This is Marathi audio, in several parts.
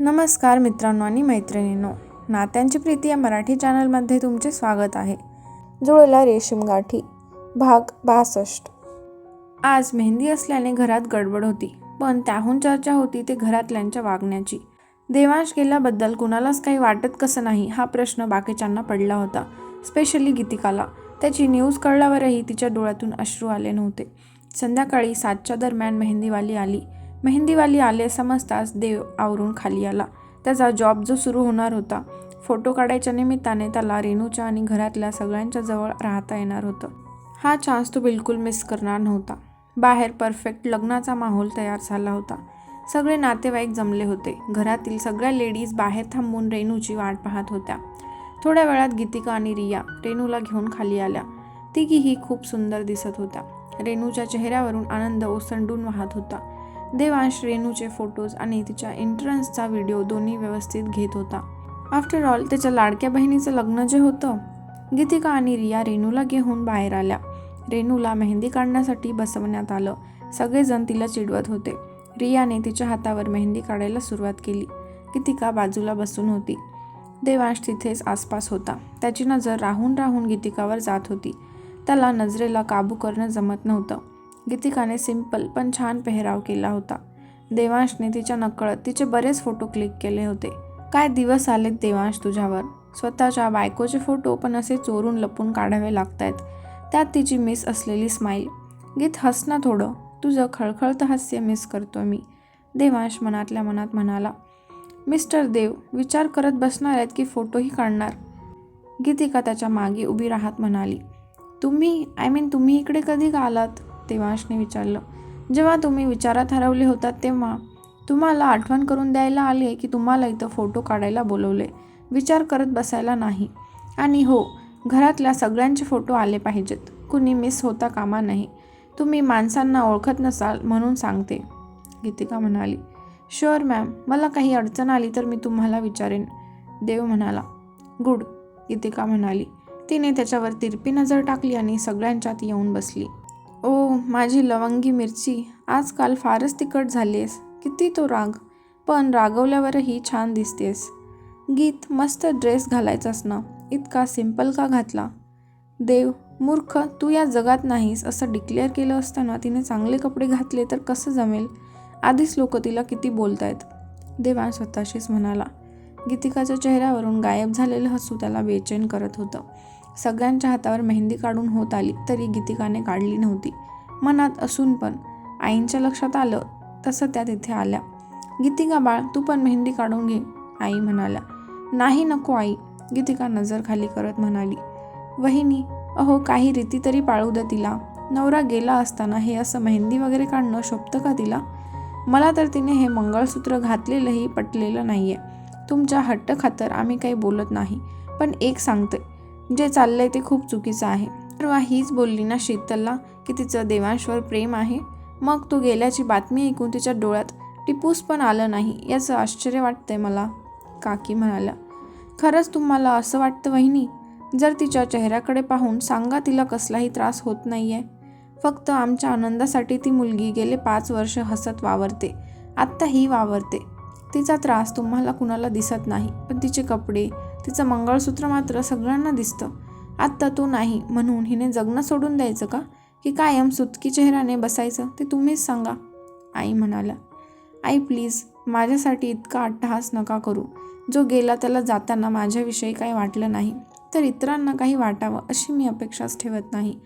नमस्कार मित्रांनो आणि मैत्रिणींनो. नात्यांची प्रीती या मराठी चॅनलमध्ये तुमचे स्वागत आहे. जुळला रेशीम गाठी भाग बासष्ट. आज मेहंदी असल्याने घरात गडबड होती पण त्याहून चर्चा होती ते घरातल्यांच्या वागण्याची. देवांश गेल्याबद्दल कुणालाच काही वाटत कसं नाही हा प्रश्न बाकीच्यांना पडला होता स्पेशली गीतिकाला. त्याची न्यूज कळल्यावरही तिच्या डोळ्यातून अश्रू आले नव्हते. संध्याकाळी सातच्या दरम्यान मेहंदीवाली आली. मेहंदीवाली आले समजताच देव आवरून खाली आला. त्याचा जॉब जो सुरू होणार होता फोटो काढायच्या निमित्ताने त्याला रेणूच्या आणि घरातल्या सगळ्यांच्या जवळ राहता येणार होतं. हा चान्स तो बिलकुल मिस करणार नव्हता. बाहेर परफेक्ट लग्नाचा माहोल तयार झाला होता. सगळे नातेवाईक जमले होते. घरातील सगळ्या लेडीज बाहेर थांबून रेणूची वाट पाहत होत्या. थोड्या वेळात गीतिका आणि रिया रेणूला घेऊन खाली आल्या. तिघीही खूप सुंदर दिसत होत्या. रेणूच्या चेहऱ्यावरून आनंद ओसंडून वाहत होता. देवांश रेणूचे फोटोज आणि तिच्या एंट्रन्सचा व्हिडिओ दोन्ही व्यवस्थित घेत होता. आफ्टर ऑल त्याच्या लाडक्या बहिणीचं लग्न जे होतं गीतिका आणि रिया रेणूला घेऊन बाहेर आल्या. रेणूला मेहंदी काढण्यासाठी बसवण्यात आलं. सगळेजण तिला चिडवत होते. रियाने तिच्या हातावर मेहंदी काढायला सुरुवात केली. गीतिका बाजूला बसून होती. देवांश तिथेच आसपास होता. त्याची नजर राहून राहून गीतिकावर जात होती. त्याला नजरेला काबू करणं जमत नव्हतं. गीतिकाने सिंपल पण छान पेहराव केला होता. देवांशने तिच्या नकळत तिचे बरेच फोटो क्लिक केले होते. काय दिवस आलेत देवांश तुझ्यावर? स्वतःच्या बायकोचे फोटो पण असे चोरून लपून काढावे लागतायत. त्यात तिची मिस असलेली स्माईल गीत हसणं थोडं. तुझं खळखळतं हास्य मिस करतो मी. देवांश मनातल्या मनात म्हणाला मिस्टर देव विचार करत बसणार आहेत की फोटोही काढणार? गीतिका त्याच्यामागे उभी राहत म्हणाली तुम्ही आय मीन तुम्ही इकडे कधी का आलात? देवांशने विचारलं जेव्हा तुम्ही विचारात हरवले होतात तेव्हा तुम्हाला आठवण करून द्यायला आले की तुम्हाला इथं फोटो काढायला बोलवले. विचार करत बसायला नाही. आणि हो घरातल्या सगळ्यांचे फोटो आले पाहिजेत. कुणी मिस होता कामा नाही. तुम्ही माणसांना ओळखत नसाल म्हणून सांगते. गीतिका म्हणाली शुअर मॅम मला काही अडचण आली तर मी तुम्हाला विचारेन. देव म्हणाला गुड. गीतिका म्हणाली तिने त्याच्यावर तिरपी नजर टाकली आणि सगळ्यांच्यात येऊन बसली. ओ माझी लवंगी मिरची. आजकाल फारच तिखट झालीस किती तो राग. पण रागवल्यावरही छान दिसतेस गीत मस्त ड्रेस घालायचास ना. इतका सिंपल का घातला? देव मूर्ख तू या जगात नाहीस असं डिक्लेअर केलं असताना तिने चांगले कपडे घातले तर कसं जमेल? आधीच लोक तिला किती बोलतायत. देवा स्वतःशीच म्हणाला. गीतिकाच्या चेहऱ्यावरून गायब झालेलं हसू त्याला बेचैन करत होतं. सगळ्यांच्या हातावर मेहंदी काढून होत आली तरी गीतिकाने काढली नव्हती. मनात असून पण आईंच्या लक्षात आलं तसं त्या तिथे आल्या. गीतिका बाळ तू पण मेहंदी काढून घे आई म्हणाल्या. नाही नको आई गीतिका नजर खाली करत म्हणाली. वहिनी अहो काही रीती तरी पाळू द्या तिला. नवरा गेला असताना हे असं मेहंदी वगैरे काढणं शोभतं का तिला? मला तर तिने हे मंगळसूत्र घातलेलंही पटलेलं नाही आहे तुमच्या हट्ट खातर आम्ही काही बोलत नाही. पण एक सांगते जे चाललंय ते खूप चुकीचं आहे. तेव्हा हीच बोलली ना शीतलला की तिचं देवांशवर प्रेम आहे. मग तो गेल्याची बातमी ऐकून तिच्या डोळ्यात टिपूस पण आलं नाही याचं आश्चर्य वाटतंय मला काकी म्हणाल्या. खरंच तुम्हाला असं वाटतं वहिनी? जर तिच्या चेहऱ्याकडे पाहून सांगा तिला कसलाही त्रास होत नाही आहे फक्त आमच्या आनंदासाठी ती मुलगी गेले पाच वर्ष हसत वावरते. आत्ता ही वावरते. तिचा त्रास तुम्हाला कुणाला दिसत नाही. पण तिचे कपडे तिचं मंगळसूत्र मात्र सगळ्यांना दिसतं. आत्ता तो नाही म्हणून हिने जगणं सोडून द्यायचं का? की कायम सुतकी चेहऱ्याने बसायचं? ते तुम्हीच सांगा आई म्हणाला. आई प्लीज माझ्यासाठी इतका अट्टहास नका करू. जो गेला त्याला जाताना माझ्याविषयी काही वाटलं नाही तर इतरांना काही वाटावं अशी मी अपेक्षाच ठेवत नाही.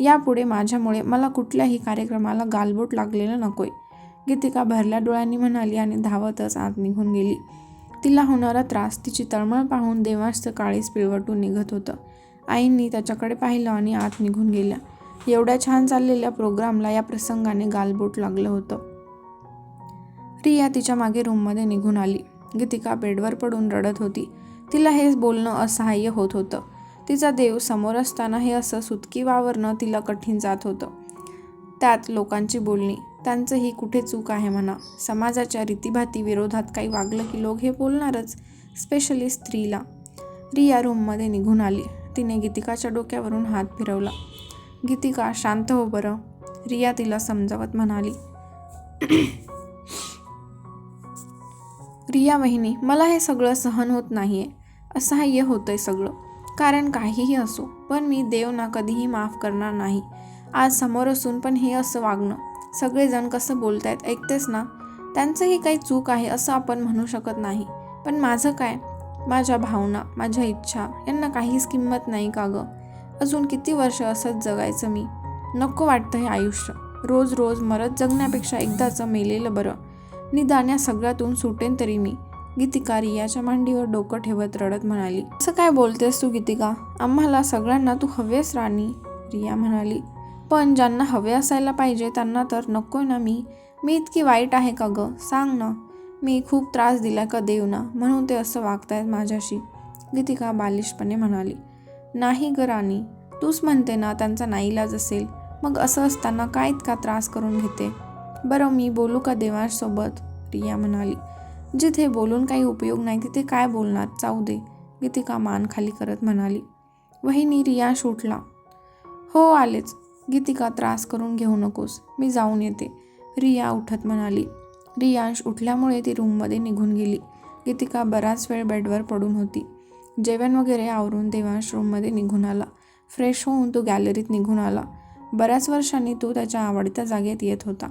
यापुढे माझ्यामुळे मला कुठल्याही कार्यक्रमाला गालबोट लागलेलं नकोय. गीतिका भरल्या डोळ्यांनी म्हणाली आणि धावतच आत निघून गेली. तिला होणारा त्रास तिची तळमळ पाहून देवांशचं काळीच पिळवटून निघत होतं. आईंनी त्याच्याकडे पाहिलं आणि आत निघून गेल्या. एवढ्या छान चाललेल्या प्रोग्रामला या प्रसंगाने गालबोट लागलं होतं. रिया तिच्यामागे रूममध्ये निघून आली. गीतिका बेडवर पडून रडत होती. तिला हेच बोलणं असहाय्य होत होतं. तिचा देव समोर असताना हे असं सुतकी वावरणं तिला कठीण जात होतं. त्यात लोकांची बोलणी. त्यांचं ही कुठे चूक आहे म्हणा. समाजाच्या रीतीभाती विरोधात काही वागलं की लोक हे बोलणारच स्पेशली स्त्रीला. रिया रूममध्ये निघून आली. तिने गीतिकाच्या डोक्यावरून हात फिरवला. गीतिका शांत हो बरं. रिया तिला समजावत म्हणाली रिया वहिनी मला हे सगळं सहन होत नाही आहे असह्य होतं आहे सगळं. कारण काहीही असो पण मी देव ना कधीही माफ करणार नाही. आज समोर असून पण हे असं वागणं सगळेजण कसं बोलतायत ऐकतेस ना? त्यांचंही काही चूक आहे असं आपण म्हणू शकत नाही. पण माझं काय? माझ्या भावना माझ्या इच्छा यांना काहीच किंमत नाही का गं? अजून किती वर्ष असंच जगायचं मी? नको वाटतं हे आयुष्य. रोज रोज मरत जगण्यापेक्षा एकदाचं मेलेलं बरं. निदान या सगळ्यातून सुटेन तरी मी. गीतिका रियाच्या मांडीवर डोकं ठेवत रडत म्हणाली असं काय बोलतेस तू गीतिका? आम्हाला सगळ्यांना तू हवेस राणी रिया म्हणाली. पण ज्यांना हवे असायला पाहिजे त्यांना तर नको ना मी. मी इतकी वाईट आहे का गं? सांग ना. मी खूप त्रास दिला का देव ना म्हणून ते असं वागतायत माझ्याशी. गीतिका बालिशपणे म्हणाली नाही ग राणी. तूच म्हणते ना त्यांचा नाईलाज असेल. मग असं असताना काय इतका त्रास करून घेते? बरं मी बोलू का देवांसोबत? रिया म्हणाली जिथे बोलून काही उपयोग नाही तिथे काय बोलणार? जाऊ दे. गीतिका मान खाली करत म्हणाली वहिनी रिया उठला हो आलेच. गीतिका त्रास करून घेऊ नकोस मी जाऊन येते रिया उठत म्हणाली. रियांश उठल्यामुळे ती रूममध्ये निघून गेली. गीतिका बराच वेळ बेडवर पडून होती. जेवण वगैरे आवरून देवांश रूममध्ये निघून आला. फ्रेश होऊन तो गॅलरीत निघून आला. बऱ्याच वर्षांनी तो त्याच्या आवडत्या जागेत येत होता.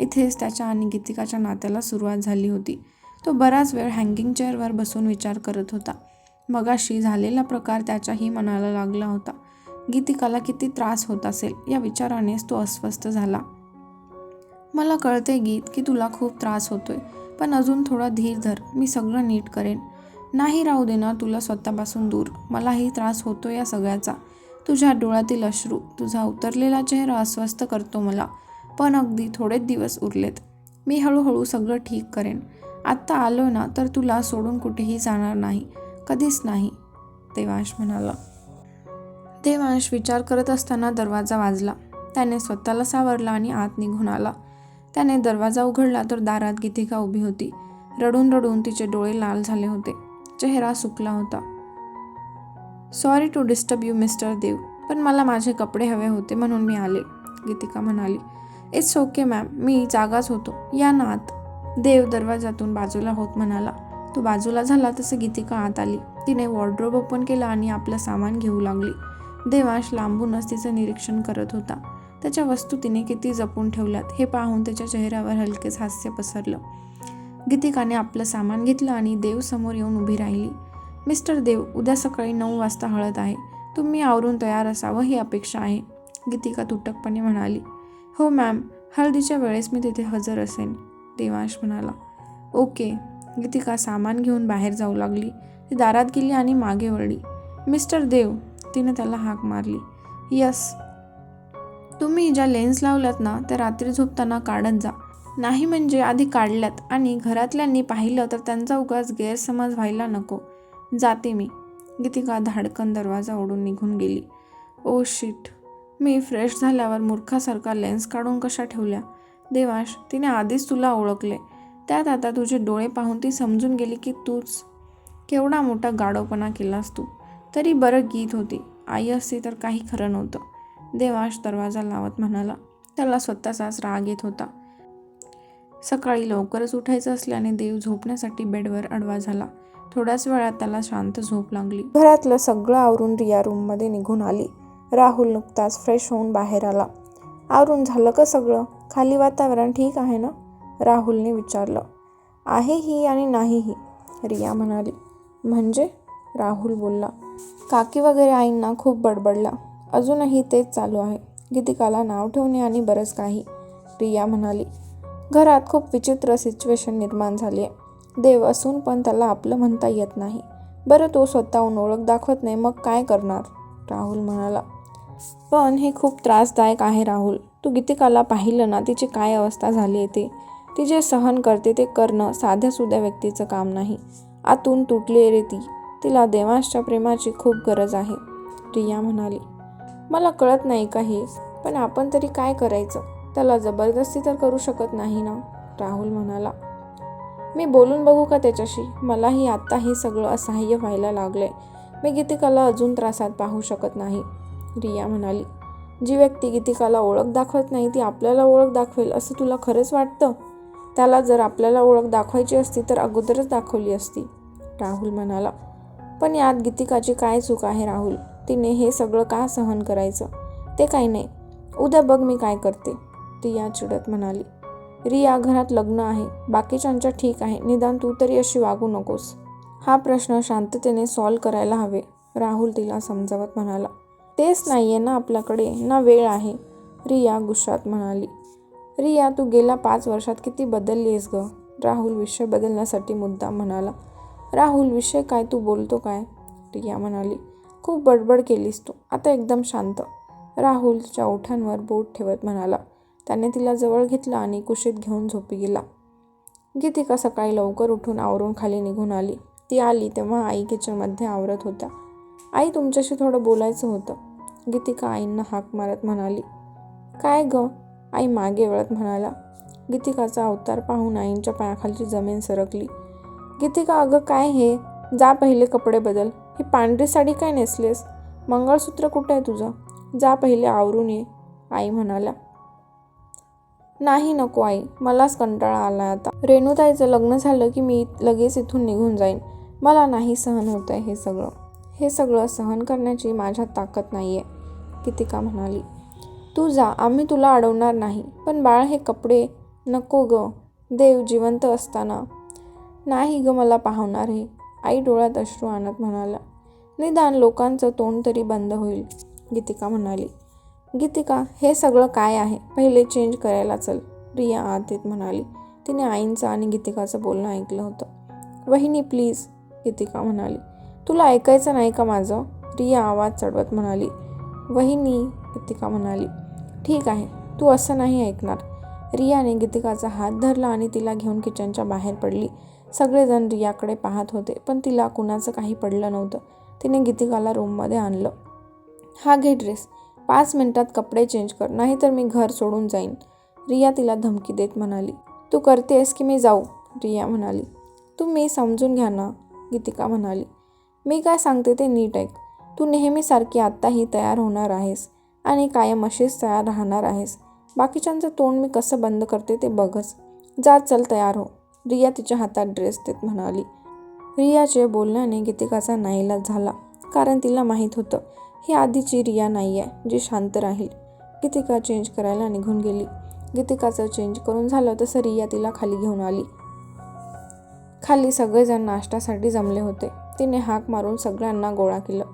इथेच त्याच्या आणि गीतिकाच्या नात्याला सुरुवात झाली होती. तो बराच वेळ हँगिंग चेअरवर बसून विचार करत होता. मगाशी झालेला प्रकार त्याच्याही मनाला लागला होता. गीतिकाला किती त्रास होत असेल या विचारानेच तो अस्वस्थ झाला. मला कळते गीत की तुला खूप त्रास होतोय पण अजून थोडा धीर धर मी सगळं नीट करेन. नाही राहू दे ना तुला स्वतःपासून दूर मलाही त्रास होतो या सगळ्याचा. तुझ्या डोळ्यातील अश्रू तुझा उतरलेला चेहरा अस्वस्थ करतो मला पण अगदी थोडेच दिवस उरलेत. मी हळूहळू सगळं ठीक करेन. आत्ता आलो ना तर तुला सोडून कुठेही जाणार नाही कधीच नाही देवाश म्हणाला. देवांश विचार करत असताना दरवाजा वाजला. त्याने स्वतःला सावरला आणि आत निघून आला. त्याने दरवाजा उघडला तर दारात गीतिका उभी होती. रडून रडून तिचे डोळे लाल झाले होते. चेहरा सुकला होता. Sorry to disturb you mister Dev पण मला माझे कपडे हवे होते म्हणून मी आले गीतिका म्हणाली. इट्स ओके मॅम मी जागाच होतो. या ना आत. देव दरवाजातून बाजूला होत म्हणाला. तो बाजूला झाला तसं गीतिका आत आली. तिने वॉर्ड्रोब ओपन केला आणि आपलं सामान घेऊ लागली. देवांश लांबूनच तिचं निरीक्षण करत होता. त्याच्या वस्तू तिने किती जपून ठेवल्यात हे पाहून त्याच्या चेहऱ्यावर हलकेच हास्य पसरलं. गीतिकाने आपलं सामान घेतलं आणि देव समोर येऊन उभी राहिली. मिस्टर देव उद्या सकाळी नऊ वाजता हळद आहे. तुम्ही आवरून तयार असावं ही अपेक्षा आहे गीतिका तुटकपणे म्हणाली. हो मॅम. हळदीच्या वेळेस मी तिथे हजर असेन देवांश म्हणाला. ओके. गीतिका सामान घेऊन बाहेर जाऊ लागली. ती दारात गेली आणि मागे वळली. मिस्टर देव तिने त्याला हाक मारली. यस. तुम्ही ज्या लेन्स लावल्यात ना त्या रात्री झोपताना काढत जा. नाही म्हणजे आधी काढल्यात आणि घरातल्यांनी पाहिलं तर त्यांचा उगाच गैरसमज व्हायला नको. जाते मी. गीतिका धाडकन दरवाजा ओढून निघून गेली. Oh shit. मी फ्रेश झाल्यावर मूर्खासारखा लेन्स काढून कशा ठेवल्या? देवांश तिने आधीच तुला ओळखले. त्यात आता तुझे डोळे पाहून ती समजून गेली की तूच केवढा मोठा गाडोपणा केलास तू. तरी बरं गीत होती. आई असती तर काही खरं नव्हतं. देवाश दरवाजा लावत म्हणाला. त्याला स्वतःचाच राग येत होता. सकाळी लवकरच उठायचं असल्याने देव झोपण्यासाठी बेडवर अडवा झाला. थोड्याच वेळात त्याला शांत झोप लागली. घरातलं सगळं आवरून रिया रूममध्ये निघून आली. राहुल नुकताच फ्रेश होऊन बाहेर आला. आवरून झालं का सगळं? खाली वातावरण ठीक आहे ना? राहुलने विचारलं. आहे ही आणि नाही ही रिया म्हणाली. म्हणजे? राहुल बोलला. काकी वगैरे आईंना खूप बडबडला. अजूनही तेच चालू आहे. गीतिकाला नाव ठेवणे आणि बरंच काही. रिया म्हणाली घरात खूप विचित्र सिच्युएशन निर्माण झाली आहे. देव असून पण त्याला आपलं म्हणता येत नाही. बरं तो स्वतःहून ओळख दाखवत नाही मग काय करणार? राहुल म्हणाला. पण हे खूप त्रासदायक आहे राहुल. तू गीतिकाला पाहिलं ना तिची काय अवस्था झाली आहे ते? ती जे सहन करते ते करणं साध्या सुध्या व्यक्तीचं काम नाही. आतून तुटली रे ती. तिला देवांशच्या प्रेमाची खूप गरज आहे. रिया म्हणाली मला कळत नाही काही पण आपण तरी काय करायचं? त्याला जबरदस्ती तर करू शकत नाही ना? राहुल म्हणाला मी बोलून बघू का त्याच्याशी? मलाही आत्ता हे सगळं असह्य व्हायला लागलंय. मी गीतिकाला अजून त्रासात पाहू शकत नाही. रिया म्हणाली जी व्यक्ती गीतिकाला ओळख दाखवत नाही ती आपल्याला ओळख दाखवेल असं तुला खरंच वाटतं? त्याला जर आपल्याला ओळख दाखवायची असती तर अगोदरच दाखवली असती. राहुल म्हणाला पण यात गीतिकाची काय चूक आहे राहुल? तिने हे सगळं का सहन करायचं? ते काही नाही. उद्या बघ मी काय करते रिया चिडत म्हणाली. रिया घरात लग्न आहे. बाकीच्यांच्या ठीक आहे. निदान तू तरी अशी वागू नकोस. हा प्रश्न शांततेने सॉल्व करायला हवे राहुल तिला समजावत म्हणाला. तेच नाही आहे ना आपल्याकडे. ना वेळ आहे. रिया गुस्सात म्हणाली. रिया तू गेल्या पाच वर्षात किती बदलली आहेस ग? राहुल विषय बदलण्यासाठी मुद्दा म्हणाला. राहुल विषय काय? तू बोलतो काय? रिया म्हणाली. खूप बडबड केलीस तू. आता एकदम शांत. राहुल तिच्या ओठांवर बोट ठेवत म्हणाला. त्याने तिला जवळ घेतलं आणि कुशीत घेऊन झोपी गेला. गीतिका सकाळी लवकर उठून आवरून खाली निघून आली. ती आली तेव्हा आई किचनमध्ये आवरत होत्या. आई तुमच्याशी थोडं बोलायचं होतं. गीतिका आईंना हाक मारत म्हणाली. काय ग? आई मागे वळत म्हणाला. गीतिकाचा अवतार पाहून आईंच्या पायाखालची जमीन सरकली. किती का अगं काय हे? जा पहिले कपडे बदल. ही पांढरी साडी काय नेसलेस? मंगळसूत्र कुठं आहे तुझं? जा पहिले आवरून ये आई म्हणाल्या. नाही नको आई मलाच कंटाळा आला आता. रेणुताईचं लग्न झालं की मी लगेच इथून निघून जाईन. मला नाही सहन होत आहे हे सगळं. हे सगळं सहन करण्याची माझ्या ताकद नाही आहे कितिका म्हणाली. तू जा आम्ही तुला अडवणार नाही. पण बाळ हे कपडे नको ग. देव जिवंत असताना. नाही ग मला पाहणार हे. आई डोळ्यात अश्रू आणत म्हणाला. निदान लोकांचं तोंड तरी बंद होईल गीतिका म्हणाली. गीतिका हे सगळं काय आहे? पहिले चेंज करायला चल रिया आत येत म्हणाली. तिने आईंचं आणि गीतिकाचं बोलणं ऐकलं होतं. वहिनी प्लीज गीतिका म्हणाली. तुला ऐकायचं नाही का माझं? रिया आवाज चढवत म्हणाली. वहिनी गीतिका म्हणाली. ठीक आहे तू असं नाही ऐकणार. रियाने गीतिकाचा हात धरला आणि तिला घेऊन किचनच्या बाहेर पडली. सगळेजण रियाकडे पाहत होते पण तिला कुणाचं काही पडलं नव्हतं. तिने गीतिकाला रूममध्ये आणलं. हा घे ड्रेस पाच मिनिटात कपडे चेंज कर नाहीतर मी घर सोडून जाईन. रिया तिला धमकी देत म्हणाली. तू करतेस की मी जाऊ? रिया म्हणाली. तुम्ही समजून घ्या ना गीतिका म्हणाली. मी काय सांगते ते नीट ऐक. तू नेहमीसारखी आत्ताही तयार होणार आहेस आणि कायम अशीच तयार राहणार आहेस. बाकीच्यांचं तोंड मी कसं बंद करते ते बघच. जा चल तयार हो. रिया तिच्या हातात ड्रेस देत म्हणाली. रियाचे बोलण्याने गीतिकाचा नाईलाज झाला कारण तिला माहीत होतं ही आधीची रिया नाही आहे जी शांत राहील. गीतिका चेंज करायला निघून गेली. गीतिकाचं चेंज करून झालं तसं रिया तिला खाली घेऊन आली. खाली सगळेजण नाश्त्यासाठी जमले होते. तिने हाक मारून सगळ्यांना गोळा केलं.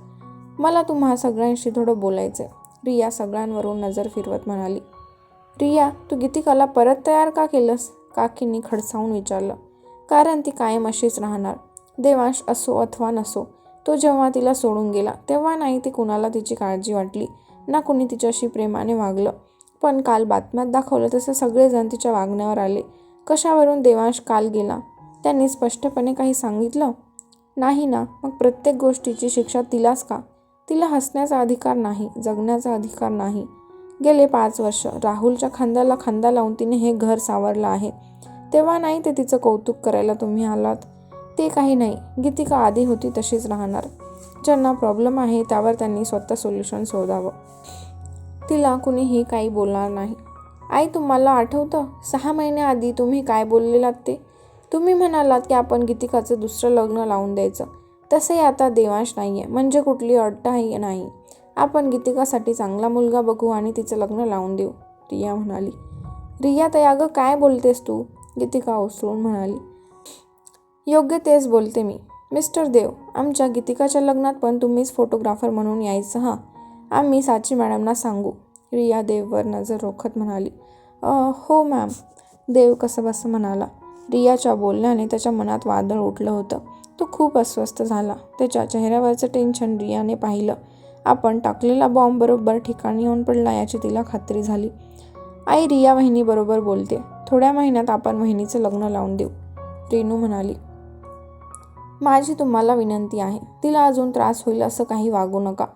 मला तुम्हा सगळ्यांशी थोडं बोलायचं रिया सगळ्यांवरून नजर फिरवत म्हणाली. रिया तू गीतिकाला परत तयार का केलंस? काकींनी खडसावून विचारलं कारण ती कायम अशीच राहणार. देवांश असो अथवा नसो तो जेव्हा तिला सोडून गेला तेव्हा नाही ती कुणाला तिची काळजी वाटली ना कुणी तिच्याशी प्रेमाने वागलं. पण काल बातम्यात दाखवलं तसं सगळेजण तिच्या वागण्यावर आले. कशावरून देवांश काल गेला? त्यांनी स्पष्टपणे काही सांगितलं? नाही ना मग प्रत्येक गोष्टीची शिक्षा तिलाच का? तिला हसण्याचा अधिकार नाही जगण्याचा अधिकार नाही. गेले पाच वर्ष. राहुलच्या खांद्याला खांदा लावून तिने हे घर सावरलं आहे. तेव्हा नाही ते तिचं कौतुक करायला तुम्ही आलात. ते काही नाही. गीतिका आधी होती तशीच राहणार. ज्यांना प्रॉब्लेम आहे त्यावर त्यांनी स्वतः सोल्युशन शोधावं. तिला कुणीही काही बोलणार नाही. आई तुम्हाला आठवतं? सहा महिन्याआधी तुम्ही काय बोललेलात ते? तुम्ही म्हणालात की आपण गीतिकाचं दुसरं लग्न लावून द्यायचं. तसंही आता देवांश नाही आहे म्हणजे कुठली अडटाही नाही. आपण गीतिकासाठी चांगला मुलगा बघू आणि तिचं लग्न लावून देऊ रिया म्हणाली. रिया ताई अगं काय बोलतेस तू? गीतिका ओसळून म्हणाली. योग्य तेच बोलते मी. मिस्टर देव आमच्या गीतिकाच्या लग्नात पण तुम्हीच फोटोग्राफर म्हणून यायचं हां? आम्ही साची मॅडमना सांगू. रिया देववर नजर रोखत म्हणाली. हो मॅम. देव कसं बसं म्हणाला. रियाच्या बोलण्याने त्याच्या मनात वादळ उठलं होतं. तो खूप अस्वस्थ झाला. त्याच्या चेहऱ्यावरचं टेन्शन रियाने पाहिलं. आपण टाकलेला बॉम्ब बरोबर ठिकाणी येऊन पडला याची तिला खात्री झाली. आई रिया वहिनीबरोबर बोलते. थोड्या महिन्यात आपण वहिनीचं लग्न लावून देऊ रेणू म्हणाली. माझी तुम्हाला विनंती आहे तिला अजून त्रास होईल असं काही वागू नका.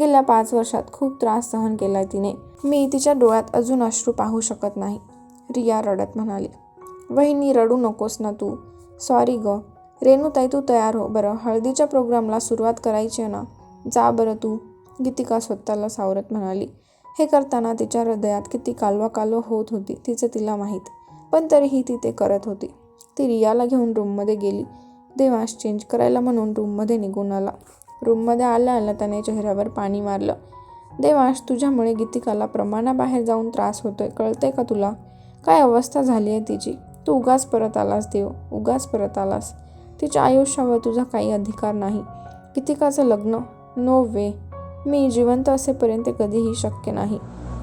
गेल्या पाच वर्षात खूप त्रास सहन केलाय तिने. मी तिच्या डोळ्यात अजून अश्रू पाहू शकत नाही रिया रडत म्हणाली. वहिनी रडू नकोस ना तू. सॉरी ग. रेणूताई तू तयार हो. बरं हळदीच्या प्रोग्रामला सुरुवात करायची आहे ना? जा बरं तू. गीतिका स्वतःला सावरत म्हणाली हे करताना तिच्या हृदयात किती कालवा कालव होत होती तिचं तिला माहीत. पण तरीही ती ते करत होती. ती रियाला घेऊन रूममध्ये गेली. देवांश चेंज करायला म्हणून रूममध्ये निघून आला. रूममध्ये आल्या आल्या त्याने चेहऱ्यावर पाणी मारलं. देवांश तुझ्यामुळे गीतिकाला प्रमाणाबाहेर जाऊन त्रास होतोय कळतंय का तुला? काय अवस्था झाली आहे तिची? तू उगाच परत आलास देव. उगाच परत आलास. तिच्या आयुष्यावर तुझा काही अधिकार नाही. गीतिकाचं लग्न? नो वे मी जिवंत असेपर्यंत कधीही शक्य नाही.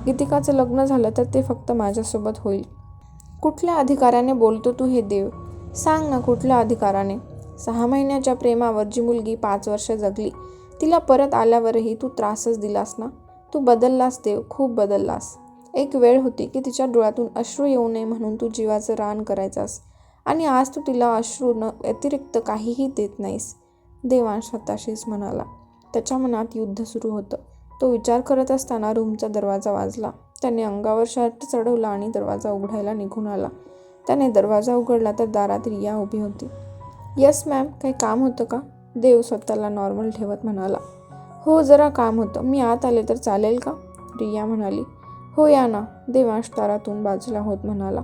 गीतिकाचं लग्न झालं तर ते फक्त माझ्यासोबत होईल. कुठल्या अधिकाराने बोलतो तू हे देव? सांग ना कुठल्या अधिकाराने? सहा महिन्याच्या प्रेमावर जी मुलगी पाच वर्ष जगली तिला परत आल्यावरही तू त्रासच दिलास ना? तू बदललास देव खूप बदललास. एक वेळ होती की तिच्या डोळ्यातून अश्रू येऊ नये म्हणून तू जीवाचं रान करायचास आणि आज तू तिला अश्रू न व्यतिरिक्त काहीही देत नाहीस देवांश हताशीच म्हणाला. त्याच्या मनात युद्ध सुरू होतं. तो विचार करत असताना रूमचा दरवाजा वाजला. त्याने अंगावर शर्ट चढवला आणि दरवाजा उघडायला निघून आला. त्याने दरवाजा उघडला तर दारात रिया उभी होती. Yes ma'am. काही काम होतं का? देव स्वतःला नॉर्मल ठेवत म्हणाला. हो जरा काम होतं. मी आत आले तर चालेल का? रिया म्हणाली. हो या ना. देवांश दारातून बाजूला होत म्हणाला.